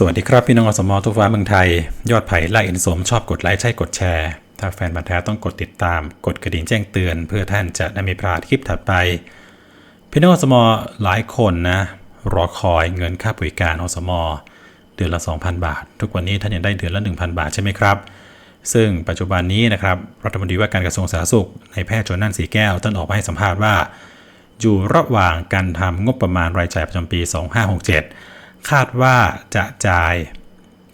สวัสดีครับ พี่น้องอสมทุกฟ้าเมืองไทย ยอดไผ่ไล่อินสมชอบกดไลค์ใช่กดแชร์ ถ้าแฟนบันแท้ต้องกดติดตาม กดกระดิ่งแจ้งเตือน เพื่อท่านจะได้ไม่พลาดคลิปถัดไป พี่น้องอสมหลายคนนะรอคอยเงินค่าบริการอสมเดือนละ 2,000 บาท ทุกวันนี้ท่านยังได้เดือนละ 1,000 บาทใช่ไหมครับ ซึ่งปัจจุบันนี้นะครับรัฐมนตรีว่าการกระทรวงสาธารณสุขในแพทย์ชนนั่นสีแก้วท่านออกมาให้สัมภาษณ์ว่า อยู่ระหว่างการทำงบประมาณรายจ่ายประจำปี 2567 คาดว่าจะจ่าย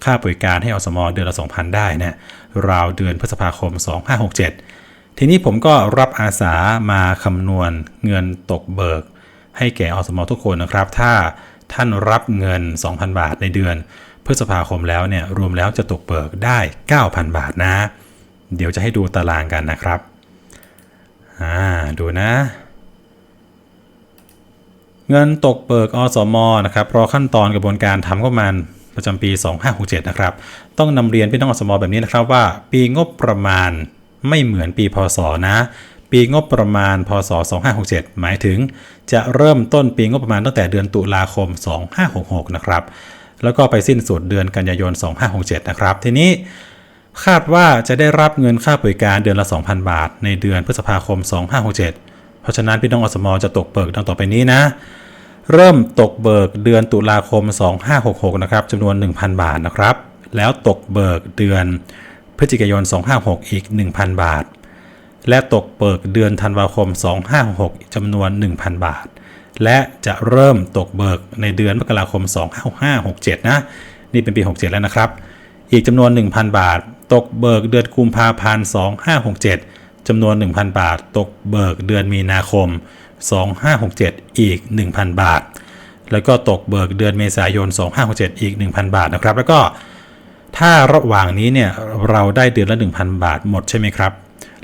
ค่าบริการให้อสมอเดือนละ 2,000 ได้นะราวเดือนพฤษภาคม 2567 ทีนี้ผมก็รับอาสามาคำนวณเงินตกเบิก ให้แก่อสมอทุกคนนะครับ ถ้าท่านรับเงิน 2,000 บาทในเดือน พฤษภาคมแล้วเนี่ยรวมแล้วจะตกเบิกได้ 9,000 บาทนะ เดี๋ยวจะให้ดูตารางกันนะครับ อ่า ดูนะ เงินตกเบิกอสมนะครับรอขั้นตอนกระบวนการทำงบประมาณประจำปี 2567 นะครับ ต้องนำเรียนพี่น้องอสมแบบนี้นะครับว่า ปีงบประมาณไม่เหมือนปีพศนะ ปีงบประมาณพศ 2567 หมายถึง จะเริ่มต้นปีงบประมาณตั้งแต่เดือนตุลาคม 2566 นะครับ แล้วก็ไปสิ้นสุดเดือนกันยายน 2567 นะครับ ทีนี้คาดว่าจะได้รับเงินค่าบริการเดือนละ 2,000 บาท ในเดือนพฤษภาคม 2567 เพราะฉะนั้นพี่น้องอสมจะตกเบิกดังต่อไปนี้นะ เริ่มตกเบิกเดือนตุลาคม 2566 นะครับจำนวน 1,000 บาทนะครับ แล้วตกเบิกเดือนพฤศจิกายน 256 อีก 1,000 บาท และตกเบิกเดือนธันวาคม 256จำนวน 1,000 บาท และจะเริ่มตกเบิกในเดือนมกราคม 2567 นะ นี่เป็นปี 67 แล้วนะครับ อีกจำนวน 1,000 บาท ตกเบิกเดือนกุมภาพันธ์ 2567จำนวน 1,000 บาท ตกเบิกเดือนมีนาคม 2567 2567 อีก 1,000 บาท แล้วก็ตกเบิกเดือนเมษายน 2567 อีก 1,000 บาทนะครับ แล้วก็ถ้าระหว่างนี้เนี่ยเราได้เดือนละ 1,000 บาทหมดใช่ไหมครับ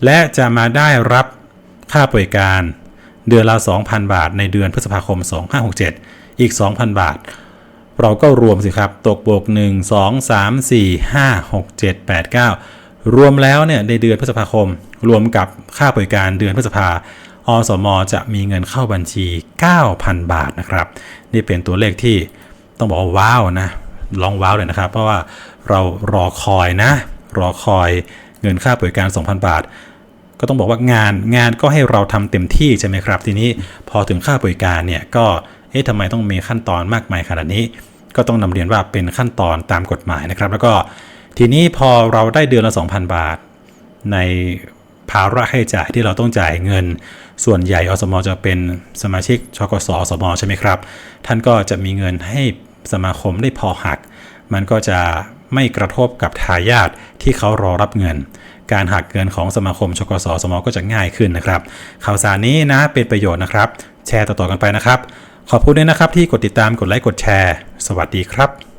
และจะมาได้รับค่าบริการเดือนละ 2,000 บาท ในเดือนพฤษภาคม 2567 อีก 2,000 บาท เราก็รวมสิครับ ตกบวก 1 2 3 4 5 6 7 8 9 รวมแล้วเนี่ยในเดือนพฤษภาคม รวมกับค่าบริการเดือนพฤษภา อสมจะมีเงินเข้าบัญชี 9,000 บาทนะครับ นี่เป็นตัวเลขที่ต้องบอกว่าว้าวนะลองว้าวเลยนะครับ เพราะว่าเรารอคอยนะ รอคอยเงินค่าบริการ 2,000 บาท ก็ต้องบอกว่างานงานก็ให้เราทำเต็มที่ใช่ไหมครับ ทีนี้พอถึงค่าบริการเนี่ยก็เอ๊ะทำไมต้องมีขั้นตอนมากมายขนาดนี้ ก็ต้องนำเรียนว่าเป็นขั้นตอนตามกฎหมายนะครับ แล้วก็ทีนี้พอเราได้เดือนละ 2,000 บาท ใน ภาระค่าใช้จ่ายที่เราต้องจ่ายเงิน ส่วนใหญ่อสมจะเป็นสมาชิกชกสอสมใช่ไหมครับ ท่านก็จะมีเงินให้สมาคมได้พอหัก มันก็จะไม่กระทบกับทายาทที่เขารอรับเงิน การหักเงินของสมาคมชกสสมก็จะง่ายขึ้นนะครับ ข่าวสารนี้นะเป็นประโยชน์นะครับ แชร์ต่อๆกันไปนะครับ ขอบคุณด้วยนะครับที่กดติดตามกดไลค์กดแชร์ สวัสดีครับ